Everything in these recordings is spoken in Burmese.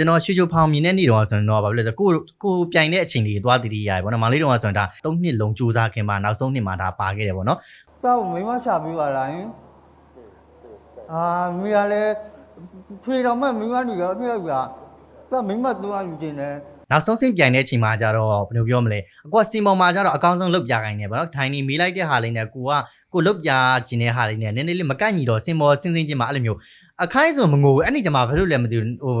ကျွန်တော်ရွှေချိုဖောင်မြင်တဲ့နေ့တော့ဆိုရင်တော့ဘာဖြစ်လဲဆိုတော့ကိုကိုပြိုင်တဲ့အချိန်လေးသွားတည်တည်ရတယ်ပေါ့နော်မောင်လေးတော့ဆိုရင်ဒါ၃နှစ်လုံးစူးစမ်းခင်မှာနောက်ဆုံးနှစ်မှာဒါပါခဲ့တယ်ပေါ့နော်တော့မိမချပြီးပါလားဟင်အာမိရလဲထွေတော်မဲ့မိမလူရောအပြည့်ပြတော့မိမတူအယူခြင်းနဲ့ နောက်ဆုံးဆင့်ပြိုင်တဲ့အချိန်မှာကျတော့ဘယ်လိုပြောမလဲအကွာစီမော်မှာကျတော့အကောင်းဆုံးလုတ်ပြခိုင်းနေပေါ့နော်ထိုင်နေမီးလိုက်တဲ့ဟာလေးနဲ့ကိုကကိုလုတ်ပြခြင်းတဲ့ဟာလေးနဲ့နည်းနည်းလေးမကန့်ညီတော့စင်မော်စင်းစင်းချင်းမှာအဲ့လိုမျိုးအခိုင်းဆိုမငိုဘူးအဲ့ဒီကျမှဘာလို့လဲမသိဘူးဟို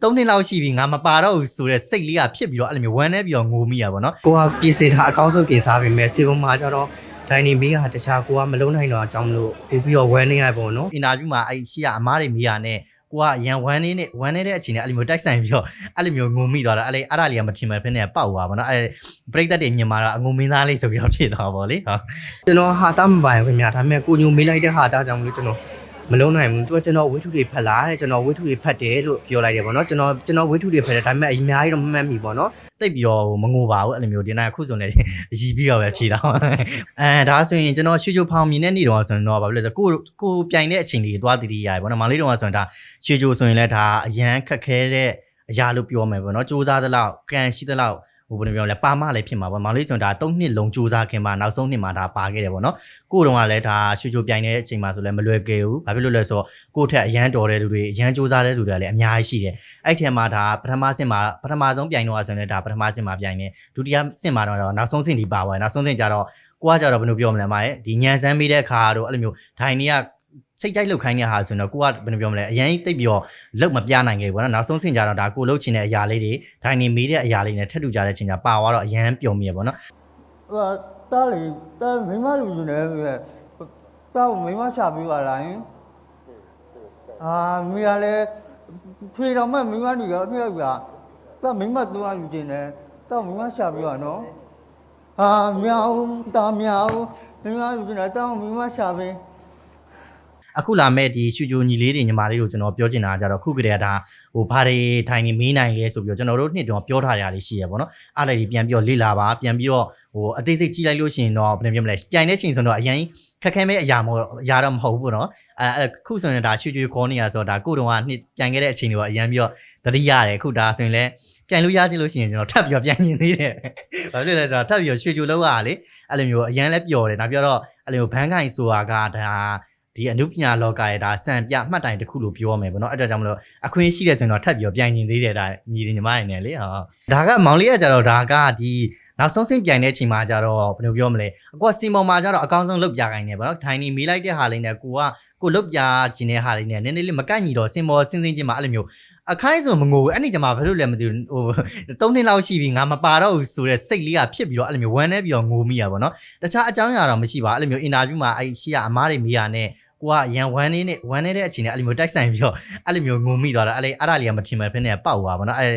၃နှစ်လောက်ရှိပြီငါမပါတော့ဘူးဆိုတဲ့စိတ်လေးကဖြစ်ပြီးတော့အဲ့လိုမျိုးဝမ်းနေပြီးတော့ငိုမိရပါတော့ကိုကပြင်ဆင်ထားအကောင်းဆုံးပြင်ထားပြီမဲ့စီမော်မှာကျတော့ဒိုင်နီမီးကတခြားကိုကမလုံးနိုင်တော့အကြောင်းမလို့ပို့ပြီးတော့ဝမ်းနေရပေါ့နော်အင်တာဗျူးမှာအဲ့ရှိရအမားတွေမီးရနဲ့ ကိုကရန်ဝမ်းနေနဲ့ဝမ်းနေတဲ့အချိန်နဲ့အဲ့လိုမျိုးတိုက်ဆိုင်ပြီးတော့အဲ့လိုမျိုးငုံမိသွားတာအဲ့လေအဲ့ဒါလေးကမထင်မှဖြစ်နေပေါက်သွားပါတော့အဲ့ပရိသတ်တွေမြင်มาတော့အငုံမင်းသားလေးဆိုပြီးတော့ဖြစ်သွားပါလေဟုတ်ကျွန်တော်ဟာတာမပိုင်ခင်ဗျာဒါပေမဲ့ကိုညိုမေးလိုက်တဲ့ဟာတာကြောင့်မလို့ကျွန်တော် မလုံးနိုင်ဘူးသူကကျွန်တော်ဝိထုတွေဖတ်လာတဲ့ကျွန်တော်ဝိထုတွေဖတ်တယ်လို့ပြောလိုက်တယ်ပေါ့နော်ကျွန်တော်ကျွန်တော်ဝိထုတွေဖတ်တယ်ဒါပေမဲ့အများကြီးတော့မမှတ်မိပေါ့နော်တိတ်ပြီးတော့မငိုပါဘူးအဲ့လိုမျိုးဒီနေ့အခုဆိုလည်းရီးပြီးတော့ပဲဖြေတော့အဲဒါဆိုရင်ကျွန်တော်ရွှေချိုဖောင်မြင်တဲ့နေ့တော့ဆိုရင်တော့ဘာဖြစ်လဲဆိုကိုကိုပြိုင်တဲ့အချိန်လေးသွားတည်တည်ရတယ်ပေါ့နော်မောင်လေးတော့ဆိုရင်ဒါရွှေချိုဆိုရင်လည်းဒါအရန်ခက်ခဲတဲ့အရာလို့ပြောမယ်ပေါ့နော်စူးစမ်းသလောက်ကန်ရှိသလောက် ဟိုဘယ်လိုပြောလဲပါမလည်းဖြစ်မှာပေါ့မောင်လေးဆိုရင်ဒါ၃နှစ်လုံးစူးစမ်းခင်မှာနောက်ဆုံးနှစ်မှာဒါပါခဲ့တယ်ပေါ့နော်ကိုတုံးကလည်းဒါရွှေချိုပြိုင်တဲ့အချိန်မှာဆိုလည်းမလွယ်ကြဘူးဘာဖြစ်လို့လဲဆိုတော့ကိုယ့်ထက်အရန်တော်တဲ့လူတွေအရန်စူးစမ်းတဲ့လူတွေလည်းအများကြီးရှိတယ်အဲ့ထဲမှာဒါပထမဆင့်မှာပထမဆုံးပြိုင်တော့ဆိုရင်လည်းဒါပထမဆင့်မှာပြိုင်နေဒုတိယဆင့်မှာတော့နောက်ဆုံးဆင့်ဒီပါသွားတယ်နောက်ဆုံးဆင့်ကျတော့ကိုကကြတော့ဘယ်လိုပြောမလဲမာရဲ့ဒီညံစမ်းမိတဲ့ခါတော့အဲ့လိုမျိုးဒိုင်နီက စိတ်ကြိုက်လောက်ခိုင်းတဲ့ဟာဆိုရင်တော့ကိုကဘယ်လိုပြောမလဲအရင်တိတ်ပြီးတော့လောက်မပြနိုင်ခဲ့ဘူးနော်နောက်ဆုံးဆင့်ကြတော့ဒါကိုလှုပ်ချင်တဲ့အရာလေးတွေဒိုင်နီမီးတဲ့အရာလေးနဲ့ထပ်တူကြတဲ့ချိန်ကျပါသွားတော့အရန်ပြုံမိရပေါ့နော်ဟိုတားလေတားမိမလူယူနေပြီတော့မိမချပြီးပါလားဟင်အာမိရလဲထွေတော်မဲ့မိမလူရောအပြည့်ပြတော့မိမတူအယူခြင်းနဲ့တော့မိမချပြီးပါနော်အာမြောင်တာမြောင်မိမလူခြင်းနဲ့တော့မိမချပြီး အခုလာမဲ့ဒီရှူဂျိုညီလေးတွေညီမလေးတို့ကျွန်တော်ပြောချင်တာကကြတော့ခုကတည်းကဒါဟိုဘာတွေထိုင်နေမေးနိုင်လဲဆိုပြီးတော့ကျွန်တော်တို့နှစ်တုန်းကပြောထားရတာလေးရှိရပါတော့အားလည်းဒီပြန်ပြီးတော့လေ့လာပါပြန်ပြီးတော့ဟိုအသေးစိတ်ကြည့်လိုက်လို့ရှိရင်တော့ဘယ်လိုပြောမလဲပြိုင်တဲ့ချိန်ဆိုတော့အရင်ခက်ခဲမဲ့အရာမဟုတ်အရာတော့မဟုတ်ဘူးပေါ့နော်အဲအဲ့ခုဆိုရင်ဒါရှူဂျိုခေါ်နေရဆိုတော့ဒါကိုတုန်းကနှစ်ပြန်ခဲ့တဲ့အချိန်တွေကအရင်ပြီးတော့တတိရတယ်အခုဒါဆိုရင်လည်းပြန်လို့ရချင်လို့ရှိရင်ကျွန်တော်ထပ်ပြီးတော့ပြန်မြင်သေးတယ်။ဘာဖြစ်လဲဆိုတော့ထပ်ပြီးတော့ရွှေချိုလောက်ရတာလေအဲ့လိုမျိုးအရန်လဲပျော်တယ်။နောက်ပြီးတော့အဲ့လိုမျိုးဘန်းကိုင်ဆိုတာကဒါ ဒီအနုပညာလောကရဲ့ဒါစံပြမှတ်တိုင်တစ်ခုလို့ပြောမယ်ဗောနော်အဲ့ဒါကြောင့်မလို့အခွင့်ရှိတယ်ဆိုရင်တော့ထပ်ပြီးတော့ပြန်ရင်သေးတယ်ဒါညီတွေညီမတွေနဲ့လေဟုတ်ဒါကမောင်လေးကကြတော့ဒါကဒီနောက်ဆုံးဆင့်ပြိုင်တဲ့အချိန်မှာကြတော့ဘယ်လိုပြောမလဲအကွာစီမော်မှာကြတော့အကောင်းဆုံးလုတ်ပြခိုင်းနေဗောနော်ထိုင်နေမီးလိုက်တဲ့ဟာလေးနဲ့ကိုကကိုလုတ်ပြခြင်းတဲ့ဟာလေးနဲ့နည်းနည်းလေးမကန့်ညီတော့စင်မော်စင်းစင်းချင်းမှာအဲ့လိုမျိုးအခိုင်းဆိုမငိုဘူးအဲ့ဒီကျမှဘာလို့လဲမသိဘူးဟို၃နှစ်လောက်ရှိပြီငါမပါတော့ဘူးဆိုတဲ့စိတ်လေးကဖြစ်ပြီးတော့အဲ့လိုမျိုးဝမ်းနေပြီးတော့ငိုမိရပါတော့တခြားအကြောင်းအရာတော့မရှိပါအဲ့လိုမျိုးအင်တာဗျူးမှာအဲ့ရှိရအမားတွေမိရနဲ့ ကိုကရန်ဝမ်းနေနဲ့ဝမ်းနေတဲ့အချိန်နဲ့အဲ့လိုမျိုးတိုက်ဆိုင်ပြီးတော့အဲ့လိုမျိုးငုံမိသွားတာအဲ့လေအဲ့ဒါလေးကမထင်မှဖြစ်နေပေါက်သွားပါတော့အဲ့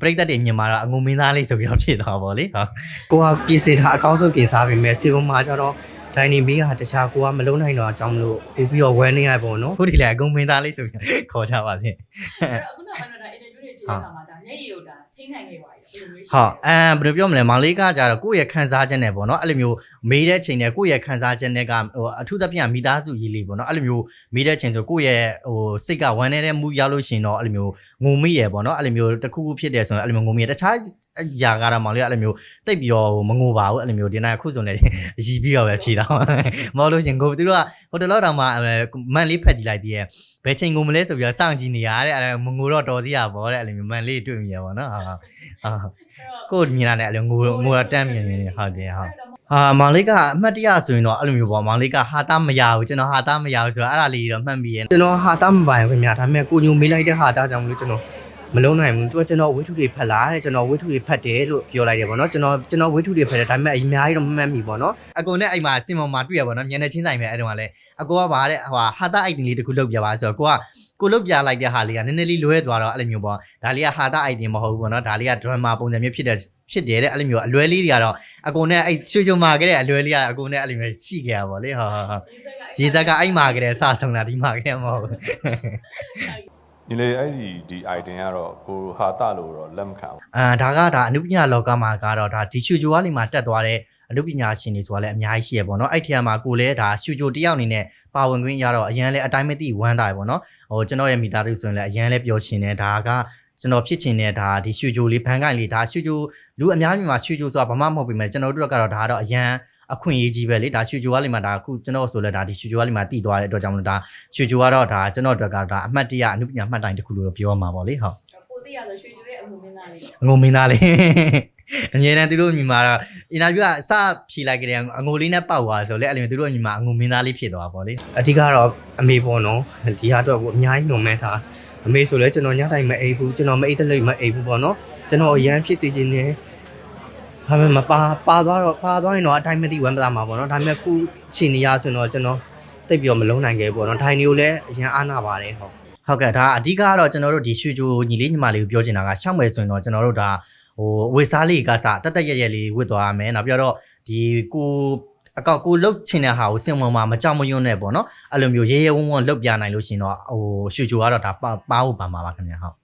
ပရိသတ်တွေမြင်มาတော့အငုံမင်းသားလေးဆိုပြီးတော့ဖြစ်သွားပါလေဟုတ်ကိုကပြင်ဆင်ထားအကောင်းဆုံးပြင်ထားပြီမဲ့စီပုံမှာကျတော့ဒိုင်နီမီးကတခြားကိုကမလုံးနိုင်တော့အကြောင်းမလို့ပို့ပြီးတော့ဝမ်းနေရပုံနော်ဟုတ်တယ်လေအငုံမင်းသားလေးဆိုပြီးခေါ်ကြပါစေအဲ့တော့အခုနောက်ပိုင်းတော့ဒါအင်တာဗျူးတွေကြည့်တဲ့အခါမှာဒါမျက်ရည်ကိုဒါထိန်းနိုင်ခဲ့ပါပြီဘယ်လိုမျိုးရှိ ဟုတ်အမ်ဘယ်လိုပြောမလဲမောင်လေးကကြတော့ကိုယ့်ရဲ့ခံစားချက်နဲ့ပေါ့နော်အဲ့လိုမျိုးမေးတဲ့ချိန်နဲ့ကိုယ့်ရဲ့ခံစားချက်နဲ့ကဟိုအထူးသဖြင့်မိသားစုရေးလေးပေါ့နော်အဲ့လိုမျိုးမေးတဲ့ချိန်ဆိုကိုယ့်ရဲ့ဟိုစိတ်ကဝမ်းနေတဲ့မှုရောက်လို့ရှိရင်တော့အဲ့လိုမျိုးငုံမိရယ်ပေါ့နော်အဲ့လိုမျိုးတစ်ခုခုဖြစ်တယ်ဆိုရင်အဲ့လိုမျိုးငုံမိရယ်တခြားအရာကတော့မောင်လေးကအဲ့လိုမျိုးတိတ်ပြီးတော့မငိုပါဘူးအဲ့လိုမျိုးဒီနေ့အခုဆိုလည်းရီးပြီးတော့ပဲဖြေတော့မဟုတ်လို့ရှင်ကိုသူတို့ကဟိုတလောက်တောင်မှမန်လေးဖက်ကြည့်လိုက်သေးရဲ့ဘယ်ချိန်ငုံမလဲဆိုပြီးတော့စောင့်ကြည့်နေရတဲ့အဲ့မငိုတော့တော်စီရပါတဲ့အဲ့လိုမျိုးမန်လေးတွေ့မိရပါတော့ဟုတ်ဟုတ်ကိုမြင်လာတဲ့အဲ့လိုငိုငိုတမ်းမြင်နေဟုတ်တယ်ဟုတ်ဟာမောင်လေးကအမှတ်တရဆိုရင်တော့အဲ့လိုမျိုးပေါ့မောင်လေးကဟာတာမရဘူးကျွန်တော်ဟာတာမရဘူးဆိုတော့အဲ့ဒါလေးတော့မှတ်မိရဲ့ကျွန်တော်ဟာတာမပိုင်ခင်ဗျာဒါပေမဲ့ကိုညိုမေးလိုက်တဲ့ဟာတာကြောင့်မလို့ကျွန်တော် မလုံးနိုင်ဘူးသူကကျွန်တော်ဝိထုတွေဖတ်လာတဲ့ကျွန်တော်ဝိထုတွေဖတ်တယ်လို့ပြောလိုက်တယ်ပေါ့နော်ကျွန်တော်ကျွန်တော်ဝိထုတွေဖတ်တယ်ဒါပေမဲ့အများကြီးတော့မမှတ်မိပေါ့နော်အကုန်နဲ့အဲ့မှာစင်မောင်မှာတွေ့ရပေါ့နော်မျက်နှာချင်းဆိုင်ပဲအဲ့တုန်းကလည်းအကောကပါတဲ့ဟိုဟာတာအိုက်တင်လေးတစ်ခုလုပ်ပြပါဆိုတော့ကိုကကိုလုတ်ပြလိုက်တဲ့ဟာလေးကနည်းနည်းလေးလွဲသွားတော့အဲ့လိုမျိုးပေါ့ဒါလေးကဟာတာအိုက်တင်မဟုတ်ဘူးပေါ့နော်ဒါလေးကဒရမာပုံစံမျိုးဖြစ်တဲ့ဖြစ်တယ်တဲ့အဲ့လိုမျိုးအလွဲလေးတွေကတော့အကုန်နဲ့အဲ့ချွချွမာခဲ့တဲ့အလွဲလေးကအကုန်နဲ့အဲ့လိုမျိုးရှိခဲ့ရပါလေဟုတ်ဟုတ်ဟုတ်ရေဇက်ကအဲ့မှာကလေးစဆုံတာဒီမှာကလေးမဟုတ်ဘူး ညီလေးအဲ့ဒီဒီ item ကတော့ကိုဟာတလို့တော့လက်မခံဘူးအာဒါကဒါအနုပညာလောကမှာကတော့ဒါဒီရှူဂျိုကနေမှတက်သွားတဲ့အနုပညာရှင်တွေဆိုတာလည်းအများကြီးရှိရပေါ့နော်အဲ့ထက်မှာကိုလည်းဒါရှူဂျိုတယောက်အနေနဲ့ပါဝင်ခွင့်ရတော့အရန်လည်းအတိုင်းမသိဝမ်းတာပေါ့နော်ဟိုကျွန်တော်ရဲ့မိသားစုဆိုရင်လည်းအရန်လည်းပျော်ရှင်တယ်ဒါက ကျွန်တော်ဖြစ်ချင်တဲ့ဒါဒီရွှေကြိုလေးဘန်ကိုင်လေးဒါရွှေကြိုလူအများကြီးမှာရွှေကြိုဆိုတာဘာမှမဟုတ်ပေမဲ့ကျွန်တော်တို့ကတော့ဒါကတော့အရန်အခွင့်အရေးကြီးပဲလေဒါရွှေကြိုကလေးမှာဒါအခုကျွန်တော်ဆိုလဲဒါဒီရွှေကြိုကလေးမှာတည်သွားတဲ့အတွက်ကြောင့်မလို့ဒါရွှေကြိုကတော့ဒါကျွန်တော်တို့ကတော့ဒါအမှတ်တရအနုပညာမှတ်တိုင်တစ်ခုလို့ပြောရမှာပေါ့လေဟုတ်ပိုသိရဆိုရွှေကျွေးရဲ့အမှုမင်းသားလေးအငုံမင်းသားလေးအမြဲတမ်းသူတို့ညီမတော့အင်တာဗျူးကအစဖြေလိုက်ကြတယ်အငုံလေးနဲ့ပေါက်သွားဆိုလေအဲ့လိုသူတို့ညီမအငုံမင်းသားလေးဖြစ်သွားပါလေအဓိကတော့အမေပေါ့နော်ဒီဟာတော့ကိုအများကြီးညွန်မဲထား အမေဆိုလဲကျွန်တော်ညတိုင်းမအိပ်ဘူးကျွန်တော်မအိပ်တဲ့လိမ့်မအိပ်ဘူးပေါ့နော်ကျွန်တော်အရန်ဖြစ်စီခြင်းနဲ့ဒါပေမဲ့မပါပါသွားတော့ပါသွားရင်တော့အတိုင်းမသိဝမ်းပလာမှာပေါ့နော်ဒါပေမဲ့ခုချီနေရဆိုတော့ကျွန်တော်တိတ်ပြီးတော့မလုံးနိုင်ခဲ့ဘူးပေါ့နော်ထိုင်နေကိုလည်းအရန်အားနာပါတယ်ဟုတ်ဟုတ်ကဲ့ဒါအဓိကကတော့ကျွန်တော်တို့ဒီရွှေကြိုညီလေးညီမလေးကိုပြောချင်တာကရှောက်မယ်ဆိုရင်တော့ကျွန်တော်တို့ဒါဟိုဝေစားလေးကစားတက်တက်ရက်ရက်လေးဝတ်သွားရမယ်နောက်ပြီးတော့ဒီကို အကောက်ကိုလုတ်ချင်တဲ့ဟာကိုစင်ဝင်မှာမကြောက်မရွံ့နဲ့ပေါ့နော်အဲ့လိုမျိုးရဲရဲဝံ့ဝံ့လုတ်ပြနိုင်လို့ရှိရင်တော့ဟိုရွှေကြိုကတော့ဒါပါပါဖို့ပါမှာပါခင်ဗျာဟုတ်